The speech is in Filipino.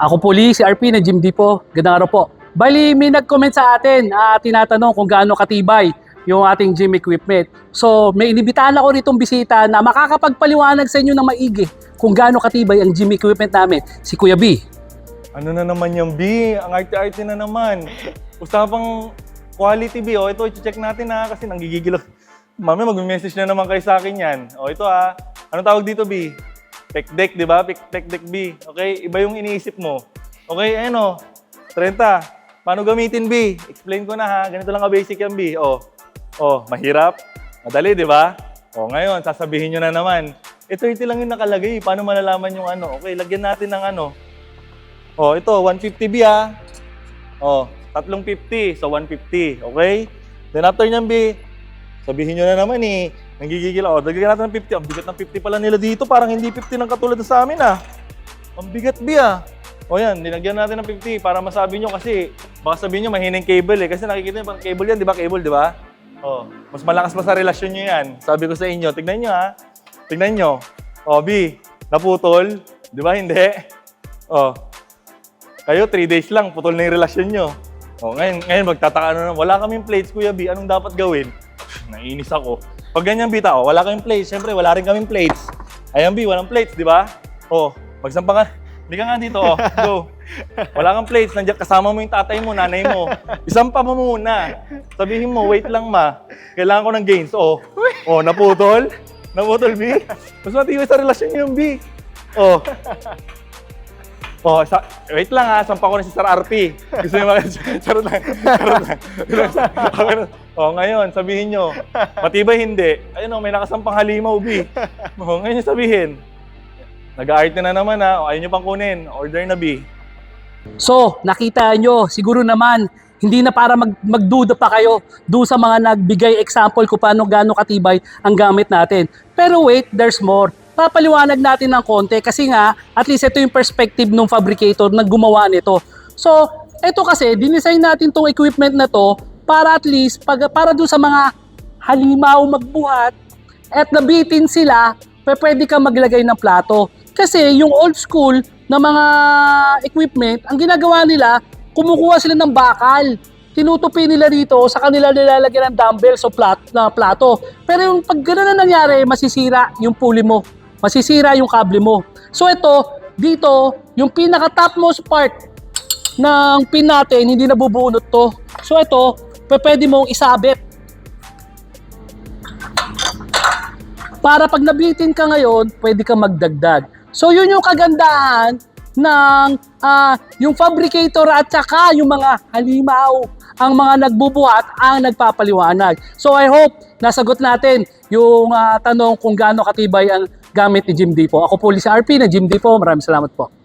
Ako po Lee, si RP na Jim D po. Gandang araw po. Bali, may nag-comment sa atin, ah, tinatanong kung gaano katibay yung ating gym equipment. So, may inibitahan ako ritong bisita na makakapagpaliwanag sa inyo ng maigi kung gaano katibay ang gym equipment namin, si Kuya B. Ano na naman yung B? Ang arte-arte na naman. Usapang quality B. O, ito, i-check natin ha, kasi nanggigigil. Mami, mag-message na naman kayo sa akin yan. O, ito ha. Anong tawag dito, B? Tech deck, di ba? Deck B. Okay? Iba yung iniisip mo. Okay, ayan o. 30. Paano gamitin, B? Explain ko na ha. Ganito lang ka-basic yan, B. O, o, mahirap. Madali, di ba? O, ngayon, sasabihin nyo na naman. Eh, 30 lang yung nakalagay. Paano malalaman yung ano? Okay, lagyan natin ng ano. Oh, ito, 150B ah. Oh, tatlong 50, so 150, okay? Then after niyan, B, sabihin nyo na naman eh, nanggigigil ako. Dagdagan natin ng 50. Ang bigat ng 50 pala nila dito, parang hindi 50 ng katulad sa amin ah. Ang bigat, B ah. O yan, dinagyan natin ng 50 para masabi nyo kasi baka sabihin nyo mahinang cable eh. Kasi nakikita nyo parang cable yan, di ba? Cable, di ba? Oh, mas malakas pa sa relasyon nyo yan. Sabi ko sa inyo, tignan nyo ha. Tignan nyo. O, B, naputol. Di ba? Hindi. Oh, kayo, 3 days lang, putol na yung relasyon nyo. O, ngayon, ngayon magtataka na wala kaming plates, Kuya B, anong dapat gawin? Naiinis ako. Pag ganyan, B, tao, wala kaming plates, syempre, wala rin kaming plates. Ayan, B, walang plates, di ba? O, magsampa ka. Hindi ka nga dito, oh. Go. Wala kang plates, nandiyan kasama mo yung tatay mo, nanay mo. Isampa mo muna. Sabihin mo, wait lang ma. Kailangan ko ng gains. Oh, oh naputol. Naputol, B. Mas matibay sa relasyon yung B. Oh, Oh, sa, wait lang ha, sampa ko na si Sir RP. Gusto niyo makita? Charot lang. Charot lang. Oh, ngayon, sabihin nyo, matibay hindi. Ayun oh, may nakasampang halimaw, B. Oh, ngayon sabihin, nag-art na naman ha, o, ayaw nyo pang kunin, order na, B. So, nakita nyo, siguro naman, hindi na para mag, magduda pa kayo do sa mga nagbigay example kung paano gaano katibay ang gamit natin. Pero wait, there's more. Papaliwanag natin ng konti kasi nga, at least ito yung perspective ng fabricator na gumawa nito. So, ito kasi, dinesign natin tong equipment na to para at least, pag, para do sa mga halimaw magbuhat at nabitin sila, pwede ka maglagay ng plato. Kasi yung old school na mga equipment, ang ginagawa nila, kumukuha sila ng bakal. Tinutupi nila rito, sa kanila nilalagyan ng dumbbells o plat, na plato. Pero yung pag gano'n na nangyari, masisira yung pulley mo. Masisira yung kable mo. So ito, dito, yung pinaka-topmost part ng pin natin, hindi nabubunot to. So ito, pwede mong isabit para pag nabitin ka ngayon, pwede ka magdagdag. So yun yung kagandahan ng ah, yung fabricator at saka yung mga halimaw, ang mga nagbubuhat ang nagpapaliwanag. So I hope nasagot natin yung ah, tanong kung gaano katibay ang gamit ni Jim D. Ako po si RP na Jim D. Maraming salamat po.